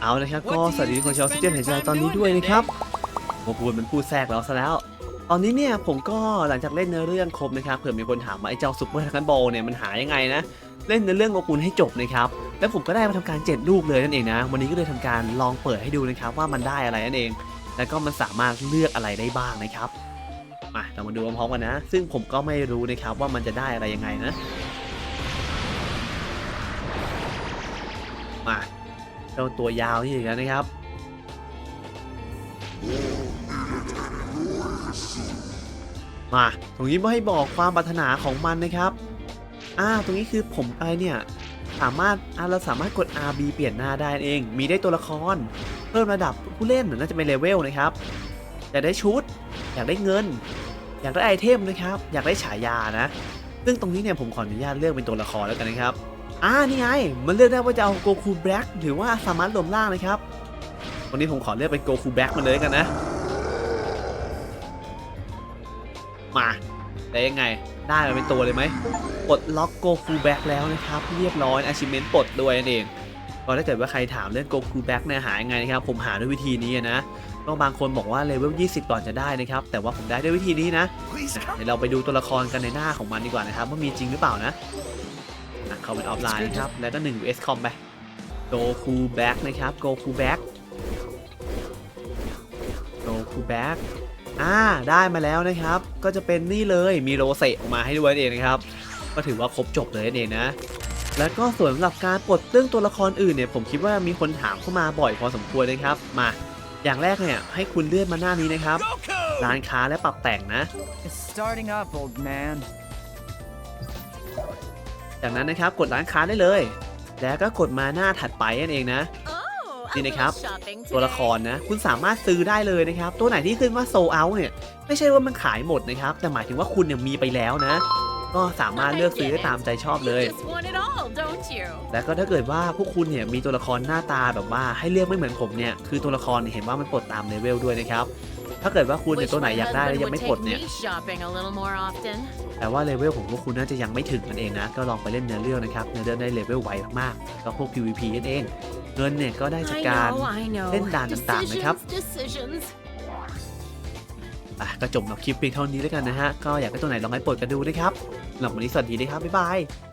เอาละครับก็สวัสดีคนชาวซิเจนเห็นใจตอนนี้ด้วยนะครับโมกูลมันพูดแทรกเราซะแล้ว ตอนนี้เนี่ยผมก็หลังจากเล่นเนื้อเรื่องครบนะครับเผื่อมีคนถามว่าไอ้เจ้าซุปเปอร์ทักันบอลเนี่ยมันหายังไงนะเล่นเนื้อเรื่องโมกูลให้จบนะครับแล้วผมก็ได้มาทำการเจ็ดลูกเลยนั่นเองนะวันนี้ก็เลยทำการลองเปิดให้ดูนะครับว่ามันได้อะไรนั่นเอง แล้วก็มันสามารถเลือกอะไรได้บ้างนะครับมาเรามาดูพร้อมๆกันนะ ซึ่งผมก็ไม่รู้นะครับว่ามันจะได้อะไรยังไงนะ จ้าตัวยาวนี่อีกแล้วนะครับมาตรงนี้ไม่ให้บอกความปรารถนาของมันนะครับอ่าตรงนี้คือผมอะไรเนี่ยสามารถอ่าเราสามารถกด RB เปลี่ยนหน้าได้เอง มีได้ตัวละคร เพิ่มระดับผู้เล่นน่าจะเป็นเลเวลนะครับอยากได้ชุด อยากได้เงิน อยากได้ไอเทมนะครับ อยากได้ฉายานะ ซึ่งตรงนี้เนี่ยผมขออนุญาตเลือกเป็นตัวละครแล้วกันนะครับ อ่านี่ไง มันเลือกได้ว่าจะเอาโกคูแบล็กหรือว่าสามารถรวมร่างนะครับ วันนี้ผมขอเลือกเป็นโกคูแบล็กมาเลยกันนะ มาได้ยังไง ได้มาเป็นตัวเลยไหมปลดล็อกโกคูแบ็กแล้วนะครับ เรียบร้อยอาชิเมนต์ปลดด้วยนั่นเองก็ถ้าเกิดว่าใครถามเรื่องโกคูแบ็กเนี่ยหายังไงนะครับ ผมหาด้วยวิธีนี้นะก็บางคนบอกว่าเลเวล 20 ก่อนจะได้นะครับ แต่ว่าผมได้ด้วยวิธีนี้นะ เดี๋ยวเราไปดูตัวละครกันในหน้าของมันดีกว่านะครับว่ามีจริงหรือเปล่านะ อะเข้าเป็นออฟไลน์นะครับ แล้วก็1 US com ไป Goku Back นะครับ Goku Back Goku Back อ่า ได้มาแล้วนะครับ ก็จะเป็นนี่เลยมีโรเซออกมาให้ด้วยนั่นเองนะครับ ก็ถือว่าครบจบเลยนั่นเองนะ แล้วก็ส่วนสำหรับการปลดเรื่องตัวละครอื่นเนี่ยผมคิดว่ามีคนถามเข้ามาบ่อยพอสมควรนะครับ มาอย่างแรกเนี่ยให้คุณเลื่อนมาหน้านี้นะครับ Goku! ร้านค้าและปรับแต่งนะ It's starting up, old man. จากนั้นนะครับกดร้านค้าได้เลย แล้วก็กดมาหน้าถัดไปนั่นเองนะนี่นะครับตัวละครนะ คุณสามารถซื้อได้เลยนะครับ ตัวไหนที่ขึ้นว่าโซเอาเนี่ย ไม่ใช่ว่ามันขายหมดนะครับ แต่หมายถึงว่าคุณเนี่ยมีไปแล้วนะ ก็สามารถเลือกซื้อได้ตามใจชอบเลย แล้วก็ถ้าเกิดว่าพวกคุณเนี่ยมีตัวละครหน้าตาแบบว่าให้เลือกไม่เหมือนผมเนี่ย คือตัวละครเนี่ยเห็นว่ามันปลดตามเลเวลด้วยนะครับ ถ้าเกิดว่าคุณเนี่ยตัวไหนอยากได้แล้วยังไม่ปลดเนี่ย แต่ว่าเลเวลของพวกคุณน่าจะยังไม่ถึงนั่นเองนะ ก็ลองไปเล่นเนื้อเรื่องนะครับ เนื้อเรื่องได้เลเวลไวมากๆก็พวก PVP นั่นเอง เงินเนี่ยก็ได้จากการเล่นด่านต่างๆนะครับอะก็จบกับคลิปเพียงเท่านี้แล้วกันนะฮะ ก็อยากให้ตัวไหนลองให้ปลดกันดูนะครับสำหรับวันนี้สวัสดีนะครับบ๊ายบาย